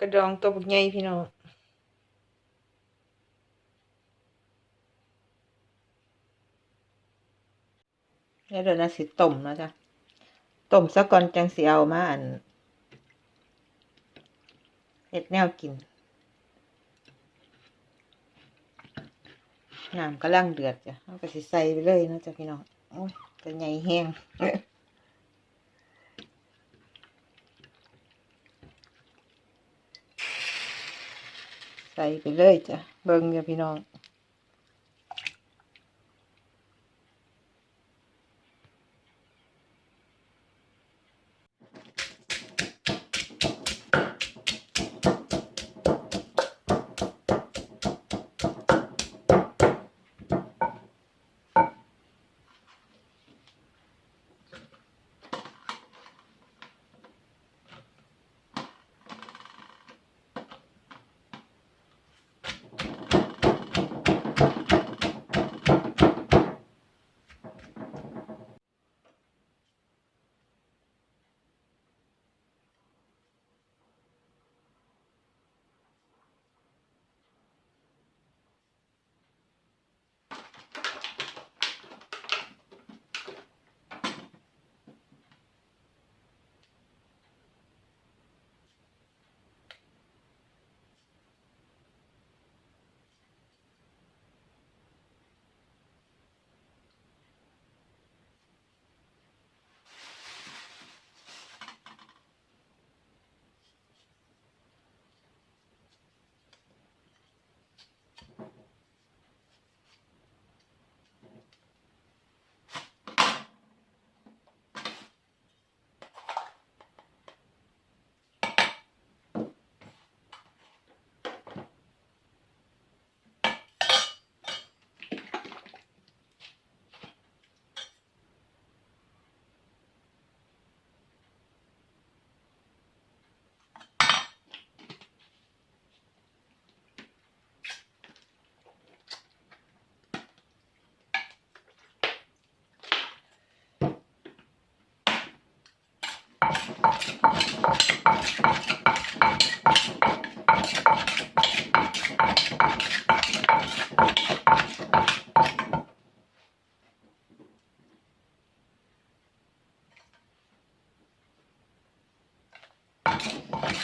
กระดองตัวบักใหญ่พี่น้องแล้วเดี๋ยวนะสิต้มนะจ้ะต้มซะก่อนจังสิเอามาอันเฮ็ดแนวกิน น้ำกำลังเดือดจ้ะเอาก็สิใส่ไปเลยนะจ้ะพี่น้องโอ้ยจะใหญ่แห้ง ใส่ไปเลยจ้ะเบิ่งจ้ะพี่น้อง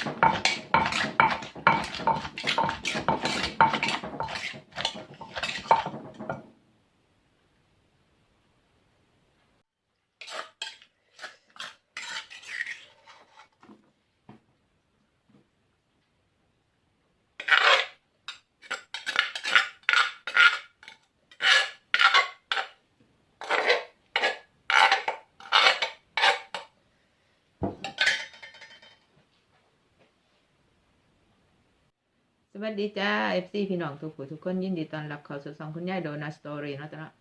Thank you. วัสดีจ้า FC พี่น้องทุกผู้ทุกคนยินดีต้อนรับเข้าสู่ช่องคุณยายโดนัทสตอรี่เนาะจ้ะเนาะ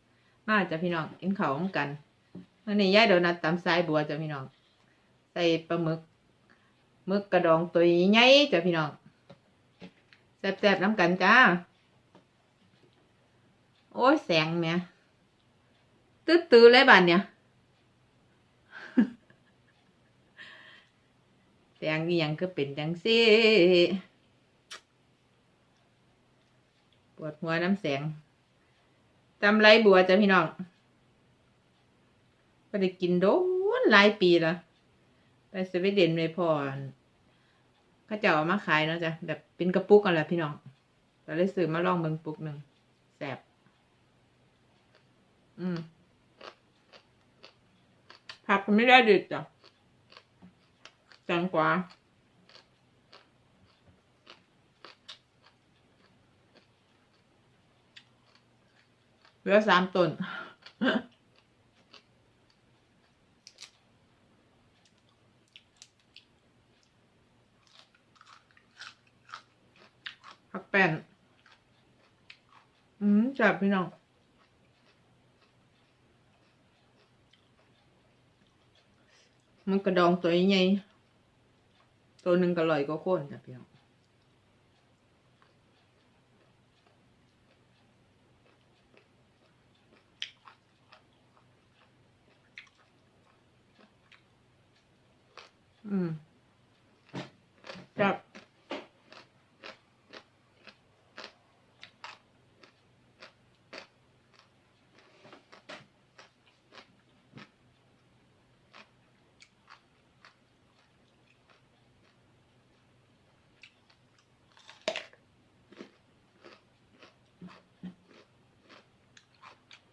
มาจ้ะพี่น้องกินข้าวกันวันนี้ยายโดนัทตำสายบัวจ้ะพี่น้อง ใส่ปลาหมึกหมึกกระดองตัวใหญ่จ้ะพี่น้องแซ่บๆน้ำกันจ้า โอ้ยแสงเนี่ยตื้อๆเลยบ้านเนี่ยแสงนี่ยังก็เป็นจังซี่ ป วดหัวน้ำแสงตำไรบัวจ้ะพี่น้องก็ได้กินโดนหลายปีล้วไปสวีเดนเลยพอเขาจะเอามาขายเนาะจ้ะแบบเป็นกระปุกกันแหละพี่น้องแต่เลยซื้อมาลองเบิ่งปุกหนึ่งแสบอืมผักไม่ได้ดิดจ้ะแตงกว่า เหลือสามต้นผักแป้นอืมจับพี่น้องมันกระดองตัวใหญ่ตัวหนึ่งก็ลอยก็โค่นจ้ะพี่น้อง อืมจับ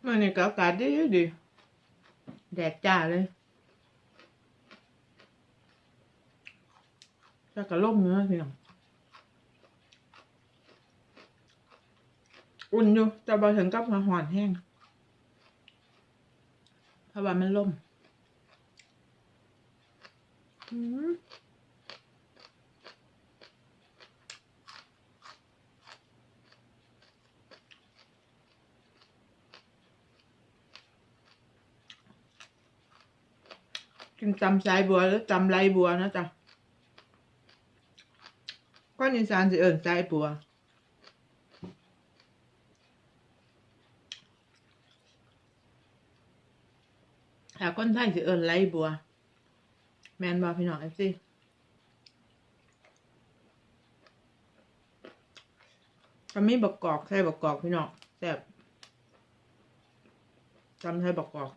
มันนี่ก็อากาศดีดีแดดจ้าเลย กระล่มเนื้อพี่น้องอุ่นอยู่แต่บอถึงกับมาหอนแห้งเพราะว่ามันล่มอืมกินตำสายบัวหรือตำไรบัวนะจ๊ะ ก้อนอีสานสิเอิญสายบัวถ้าคนไทยสิเอิญไรบัว แมนบอพี่น้องเอฟซีถ้ามีบักกอกใส่บักกอกพี่น้องแซ่บจำใส่บักกอก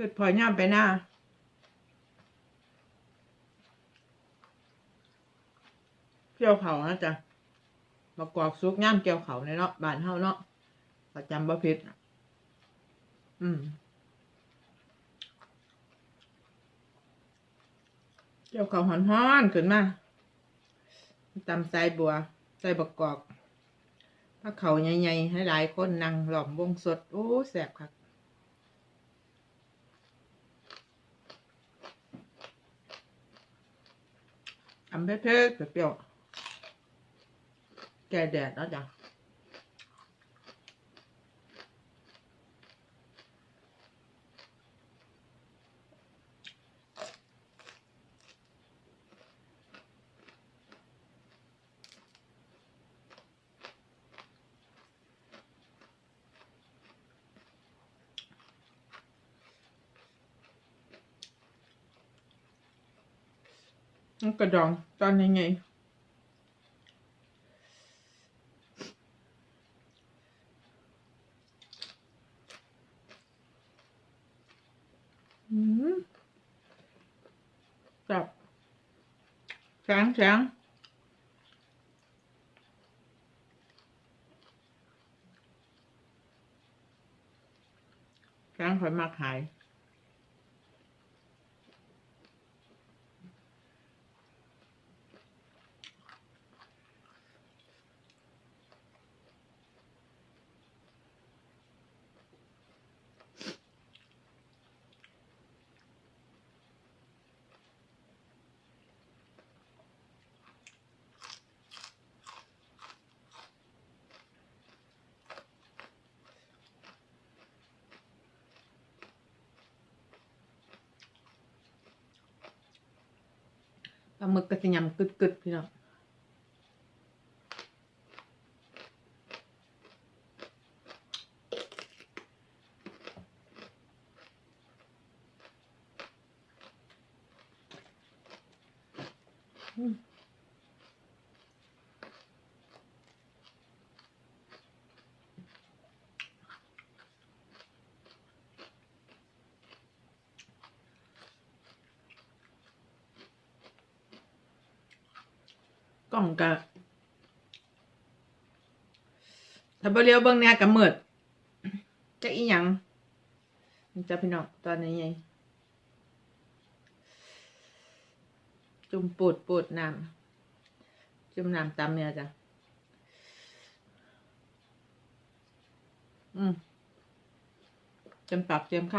เผ็ดพอย่ามไปหน้าเกี่ยวเขานะจ๊ะมากอกซุกย่ามเกี่ยวเขาในเนาะบานเฮาเนาะประจำบ่ผิดอืมเกี่ยวเขาหอนฮ้อนๆขึ้นมาตำใส่บัวใส่บักกอกถ้าเขาใหญ่ๆให้หลายคนนั่งหล่อมวงสด โอ้แสบครั ทำเผ็ดๆเปรี้ยวๆแก่แดดแล้วจ้ะ มันกระดองตอนยังไง อืมจับแข็งแข็งแข็งข่อยมากหาย หมึกกระสิยำกึดกึดพี่น้องอืม ล่องกะถ้าบ่เลี้ยวเบิ่งแหน่กะมืดจะอีหยังจะพี่น้องตอนนี้ไงจุ่มปูดปูดน้ำจุ่มน้ำตำเนี่ยจ้ะอืมเต็มปากเต็มค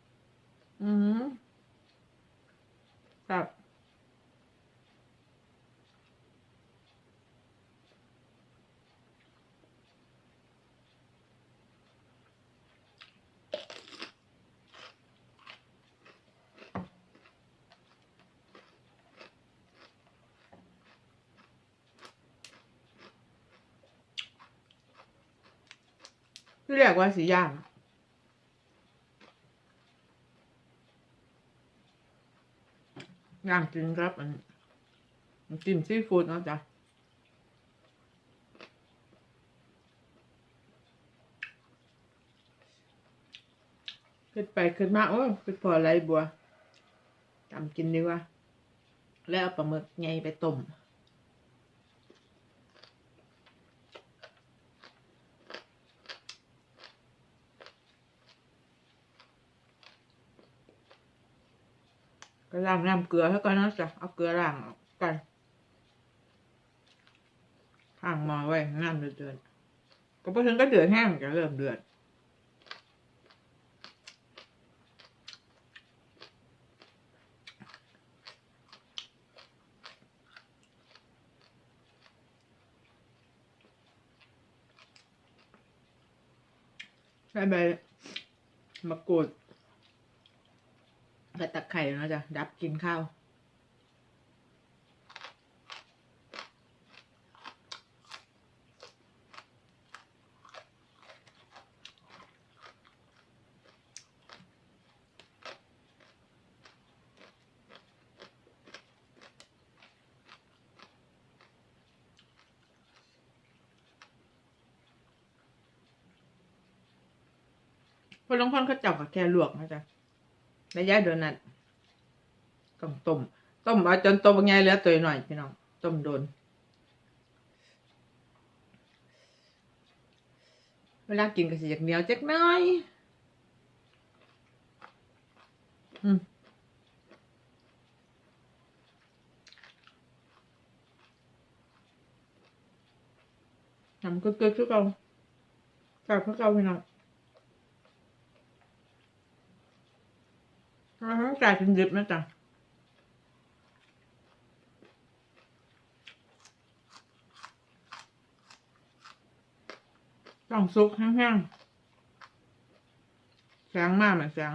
ำอืมครับ ที่เรียกว่าสีย่างย่างกินครับอันน้จิ้มซีฟู้ดเนาะจ๊ะขึ้นไปขึ้นมาโอ้ขึ้นพอไรบัวทำกินดีกว่า แล้วเอาปลาหมึกไงไปต้ม ก็ล้างน้ำเกลือแล้วก็นะจ๊ะเอาเกลือล้างออกกันข้างมอไว้น้ำเดือดก็พอถึงก็เดือดแห้งจะเริ่มเดือดใส่ใบมะกรูด กับตะไคร่เนาะจ๊ะ ดับกินข้าวคนลางคนเขาจับกับแค่ลวกนะจ๊ะ ระยะโดนนัทต้องต้มต้มเอาจนตัวบางไงเหลือตัวหน่อยพี่น้องต้มโดน เวลากินก็สิอยากเหนียวจักหน้อยอืมทำก็เกิดขึ้นเก่าจากพวกเก่าพี่น้อง อ่าฮะกลายเป็นดิบนะจ๊ะต้องซุกแห้งๆแข็งมากเหมือนแข็ง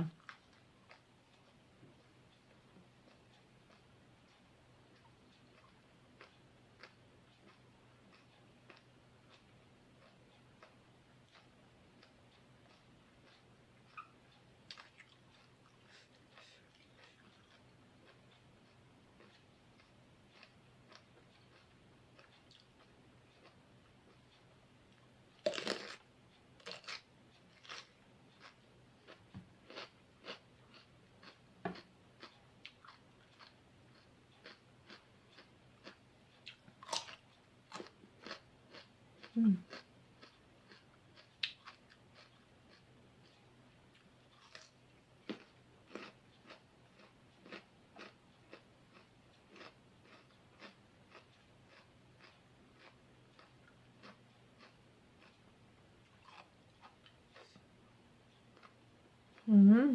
อืมอืม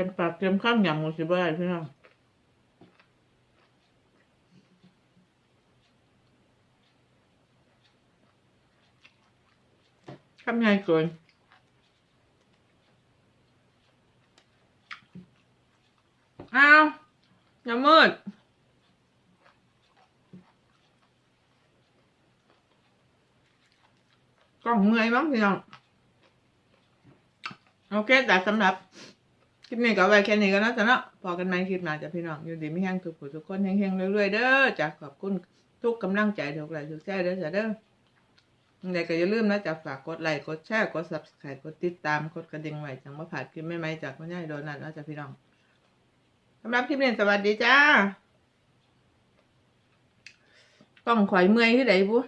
เป็นปากเต็มข้างยำหมดสิบ่ได้พี่น้องทำไงเกินอ้าวอย่ามืดกล้องเมื่อยมั้งพี่น้องโอเคแต่สำหรับ คลิปนี้ก็ไว้แค่นี้ก็นะจ๊ะเนาะพอกันไหมคลิปหน้าจะพี่น้องอยู่ดีไม่แห้งทุกผู้ทุกคนแห้งๆเรื่อยๆเด้อจ้ะขอบคุณทุกกำลังใจทุกไลค์ทุกแชร์เด้อจ้ะเด้อยังไงก็อย่าลืมนะจะฝากกดไลค์กดแชร์กด subscribe กดติดตามกดกระดิ่งไว้จังว่าผ่านคลิปใหม่ๆจากคุณยายโดนัทนะจ๊ะพี่น้องสำหรับคลิปนี้สวัสดีจ้าต้องข่อยเมื่อยที่ไหนบุ๊